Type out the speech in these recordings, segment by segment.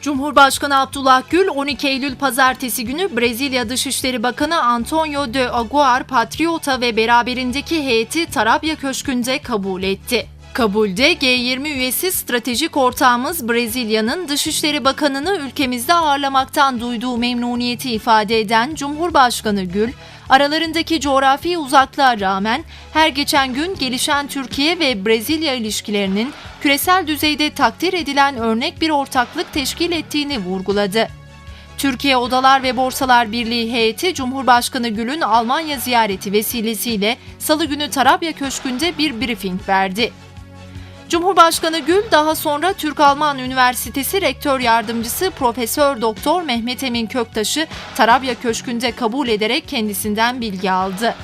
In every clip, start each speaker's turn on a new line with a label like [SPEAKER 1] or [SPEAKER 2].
[SPEAKER 1] Cumhurbaşkanı Abdullah Gül 12 Eylül pazartesi günü Brezilya Dışişleri Bakanı Antonio de Aguiar Patriota ve beraberindeki heyeti Tarabya Köşkü'nde kabul etti. Kabulde G20 üyesi stratejik ortağımız Brezilya'nın Dışişleri Bakanı'nı ülkemizde ağırlamaktan duyduğu memnuniyeti ifade eden Cumhurbaşkanı Gül, aralarındaki coğrafi uzaklığa rağmen her geçen gün gelişen Türkiye ve Brezilya ilişkilerinin küresel düzeyde takdir edilen örnek bir ortaklık teşkil ettiğini vurguladı. Türkiye Odalar ve Borsalar Birliği heyeti Cumhurbaşkanı Gül'ün Almanya ziyareti vesilesiyle Salı günü Tarabya Köşkü'nde bir briefing verdi. Cumhurbaşkanı Gül daha sonra Türk-Alman Üniversitesi Rektör Yardımcısı Profesör Doktor Mehmet Emin Köktaş'ı Tarabya Köşkü'nde kabul ederek kendisinden bilgi aldı.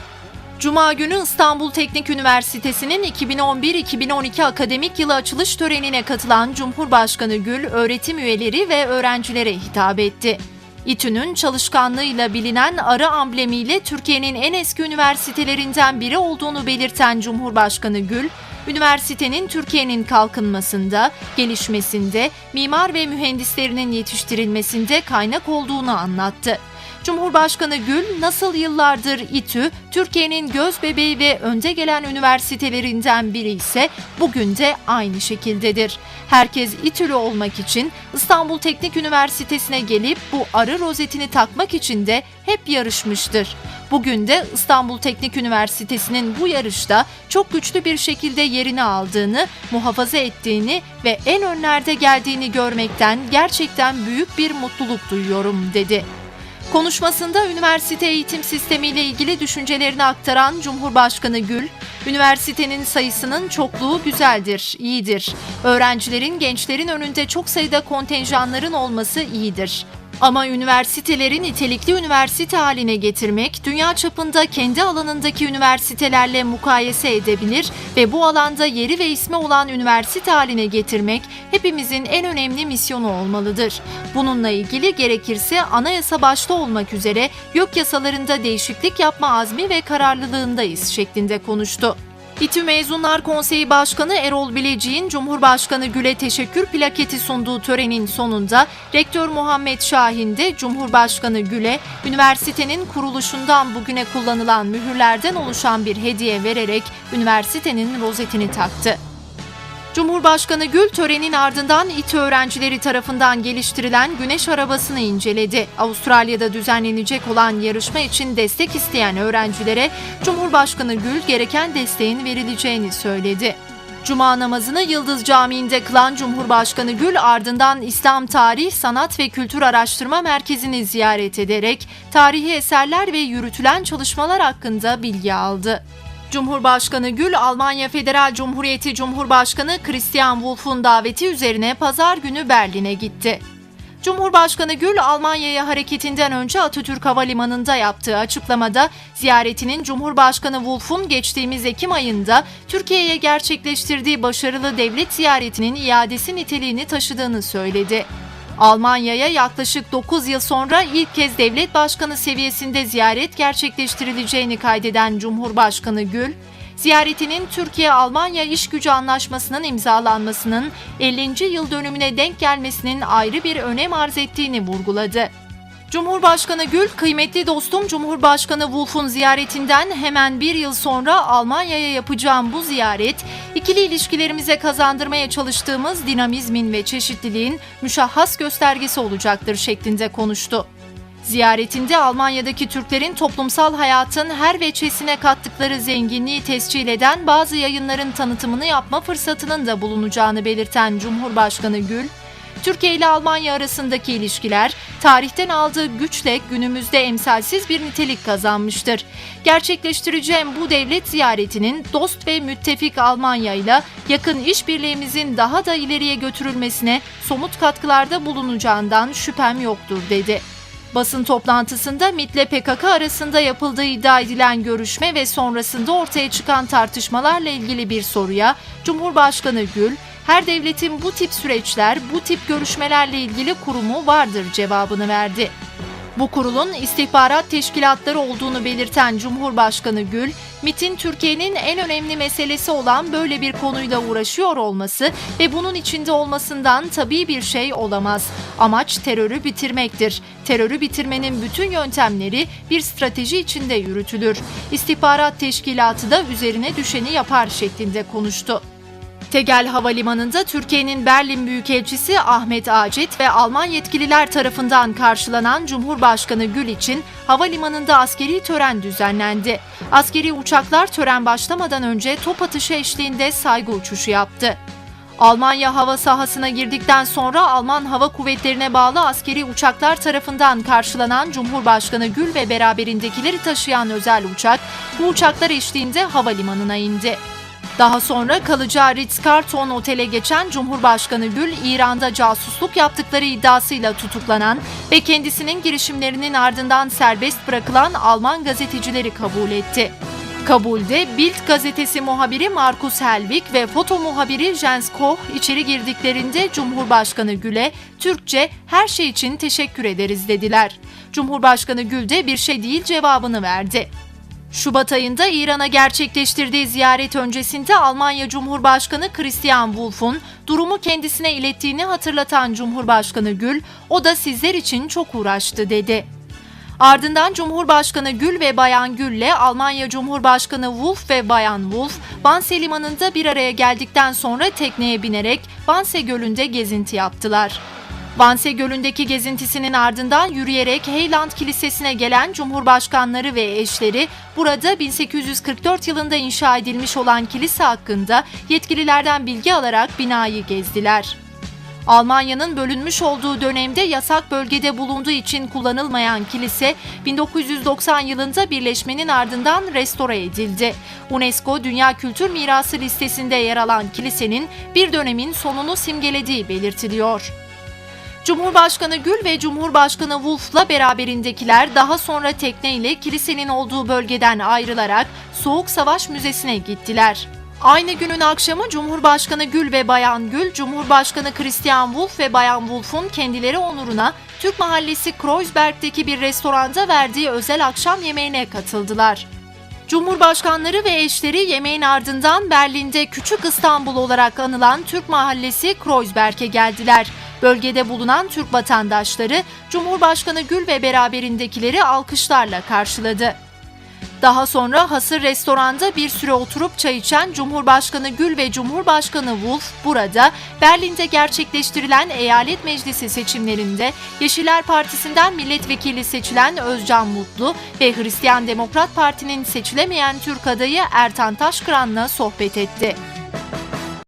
[SPEAKER 1] Cuma günü İstanbul Teknik Üniversitesi'nin 2011-2012 akademik yılı açılış törenine katılan Cumhurbaşkanı Gül, öğretim üyeleri ve öğrencilere hitap etti. İTÜ'nün çalışkanlığıyla bilinen arı amblemiyle Türkiye'nin en eski üniversitelerinden biri olduğunu belirten Cumhurbaşkanı Gül, üniversitenin Türkiye'nin kalkınmasında, gelişmesinde, mimar ve mühendislerinin yetiştirilmesinde kaynak olduğunu anlattı. Cumhurbaşkanı Gül nasıl yıllardır İTÜ, Türkiye'nin göz bebeği ve önde gelen üniversitelerinden biri ise bugün de aynı şekildedir. Herkes İTÜ'lü olmak için İstanbul Teknik Üniversitesi'ne gelip bu arı rozetini takmak için de hep yarışmıştır. Bugün de İstanbul Teknik Üniversitesi'nin bu yarışta çok güçlü bir şekilde yerini aldığını, muhafaza ettiğini ve en önlerde geldiğini görmekten gerçekten büyük bir mutluluk duyuyorum dedi. Konuşmasında üniversite eğitim sistemiyle ilgili düşüncelerini aktaran Cumhurbaşkanı Gül, üniversitenin sayısının çokluğu güzeldir, iyidir. Öğrencilerin, gençlerin önünde çok sayıda kontenjanların olması iyidir. Ama üniversiteleri nitelikli üniversite haline getirmek, dünya çapında kendi alanındaki üniversitelerle mukayese edebilir ve bu alanda yeri ve ismi olan üniversite haline getirmek hepimizin en önemli misyonu olmalıdır. Bununla ilgili gerekirse anayasa başta olmak üzere YÖK yasalarında değişiklik yapma azmi ve kararlılığındayız şeklinde konuştu. İTÜ Mezunlar Konseyi Başkanı Erol Bilecik'in Cumhurbaşkanı Gül'e teşekkür plaketi sunduğu törenin sonunda Rektör Muhammed Şahin de Cumhurbaşkanı Gül'e üniversitenin kuruluşundan bugüne kullanılan mühürlerden oluşan bir hediye vererek üniversitenin rozetini taktı. Cumhurbaşkanı Gül törenin ardından İTÜ öğrencileri tarafından geliştirilen güneş arabasını inceledi. Avustralya'da düzenlenecek olan yarışma için destek isteyen öğrencilere Cumhurbaşkanı Gül gereken desteğin verileceğini söyledi. Cuma namazını Yıldız Camii'nde kılan Cumhurbaşkanı Gül ardından İslam Tarih, Sanat ve Kültür Araştırma Merkezi'ni ziyaret ederek tarihi eserler ve yürütülen çalışmalar hakkında bilgi aldı. Cumhurbaşkanı Gül, Almanya Federal Cumhuriyeti Cumhurbaşkanı Christian Wolff'un daveti üzerine pazar günü Berlin'e gitti. Cumhurbaşkanı Gül, Almanya'ya hareketinden önce Atatürk Havalimanı'nda yaptığı açıklamada ziyaretinin Cumhurbaşkanı Wolff'un geçtiğimiz Ekim ayında Türkiye'ye gerçekleştirdiği başarılı devlet ziyaretinin iadesi niteliğini taşıdığını söyledi. Almanya'ya yaklaşık 9 yıl sonra ilk kez devlet başkanı seviyesinde ziyaret gerçekleştirileceğini kaydeden Cumhurbaşkanı Gül, ziyaretinin Türkiye-Almanya İş Gücü Anlaşması'nın imzalanmasının 50. yıl dönümüne denk gelmesinin ayrı bir önem arz ettiğini vurguladı. Cumhurbaşkanı Gül, kıymetli dostum Cumhurbaşkanı Wolf'un ziyaretinden hemen bir yıl sonra Almanya'ya yapacağım bu ziyaret, ikili ilişkilerimize kazandırmaya çalıştığımız dinamizmin ve çeşitliliğin müşahhas göstergesi olacaktır şeklinde konuştu. Ziyaretinde Almanya'daki Türklerin toplumsal hayatın her veçesine kattıkları zenginliği tescil eden bazı yayınların tanıtımını yapma fırsatının da bulunacağını belirten Cumhurbaşkanı Gül, Türkiye ile Almanya arasındaki ilişkiler tarihten aldığı güçle günümüzde emsalsiz bir nitelik kazanmıştır. Gerçekleştireceğim bu devlet ziyaretinin dost ve müttefik Almanya ile yakın işbirliğimizin daha da ileriye götürülmesine somut katkılarda bulunacağından şüphem yoktur dedi. Basın toplantısında MİT ile PKK arasında yapıldığı iddia edilen görüşme ve sonrasında ortaya çıkan tartışmalarla ilgili bir soruya Cumhurbaşkanı Gül, her devletin bu tip süreçler, bu tip görüşmelerle ilgili kurumu vardır cevabını verdi. Bu kurulun istihbarat teşkilatları olduğunu belirten Cumhurbaşkanı Gül, MIT'in Türkiye'nin en önemli meselesi olan böyle bir konuyla uğraşıyor olması ve bunun içinde olmasından tabii bir şey olamaz. Amaç terörü bitirmektir. Terörü bitirmenin bütün yöntemleri bir strateji içinde yürütülür. İstihbarat teşkilatı da üzerine düşeni yapar şeklinde konuştu. Tegel Havalimanı'nda Türkiye'nin Berlin Büyükelçisi Ahmet Acet ve Alman yetkililer tarafından karşılanan Cumhurbaşkanı Gül için havalimanında askeri tören düzenlendi. Askeri uçaklar tören başlamadan önce top atışı eşliğinde saygı uçuşu yaptı. Almanya hava sahasına girdikten sonra Alman Hava Kuvvetlerine bağlı askeri uçaklar tarafından karşılanan Cumhurbaşkanı Gül ve beraberindekileri taşıyan özel uçak bu uçaklar eşliğinde havalimanına indi. Daha sonra kalacağı Ritz-Carlton otele geçen Cumhurbaşkanı Gül, İran'da casusluk yaptıkları iddiasıyla tutuklanan ve kendisinin girişimlerinin ardından serbest bırakılan Alman gazetecileri kabul etti. Kabulde Bild gazetesi muhabiri Markus Helvig ve foto muhabiri Jens Koch içeri girdiklerinde Cumhurbaşkanı Gül'e Türkçe her şey için teşekkür ederiz dediler. Cumhurbaşkanı Gül de bir şey değil cevabını verdi. Şubat ayında İran'a gerçekleştirdiği ziyaret öncesinde Almanya Cumhurbaşkanı Christian Wolff'un durumu kendisine ilettiğini hatırlatan Cumhurbaşkanı Gül, o da sizler için çok uğraştı dedi. Ardından Cumhurbaşkanı Gül ve Bayan Gül'le Almanya Cumhurbaşkanı Wolf ve Bayan Wolf, Banse Limanı'nda bir araya geldikten sonra tekneye binerek Banse Gölü'nde gezinti yaptılar. Vanse Gölü'ndeki gezintisinin ardından yürüyerek Heyland Kilisesi'ne gelen Cumhurbaşkanları ve eşleri burada 1844 yılında inşa edilmiş olan kilise hakkında yetkililerden bilgi alarak binayı gezdiler. Almanya'nın bölünmüş olduğu dönemde yasak bölgede bulunduğu için kullanılmayan kilise 1990 yılında birleşmenin ardından restore edildi. UNESCO Dünya Kültür Mirası listesinde yer alan kilisenin bir dönemin sonunu simgelediği belirtiliyor. Cumhurbaşkanı Gül ve Cumhurbaşkanı Wolf'la beraberindekiler daha sonra tekneyle kilisenin olduğu bölgeden ayrılarak Soğuk Savaş Müzesi'ne gittiler. Aynı günün akşamı Cumhurbaşkanı Gül ve Bayan Gül, Cumhurbaşkanı Christian Wolf ve Bayan Wolf'un kendileri onuruna Türk Mahallesi Kreuzberg'deki bir restoranda verdiği özel akşam yemeğine katıldılar. Cumhurbaşkanları ve eşleri yemeğin ardından Berlin'de Küçük İstanbul olarak anılan Türk Mahallesi Kreuzberg'e geldiler. Bölgede bulunan Türk vatandaşları Cumhurbaşkanı Gül ve beraberindekileri alkışlarla karşıladı. Daha sonra hasır restoranda bir süre oturup çay içen Cumhurbaşkanı Gül ve Cumhurbaşkanı Wolf burada Berlin'de gerçekleştirilen eyalet meclisi seçimlerinde Yeşiller Partisi'nden milletvekili seçilen Özcan Mutlu ve Hristiyan Demokrat Parti'nin seçilemeyen Türk adayı Ertan Taşkıran'la sohbet etti.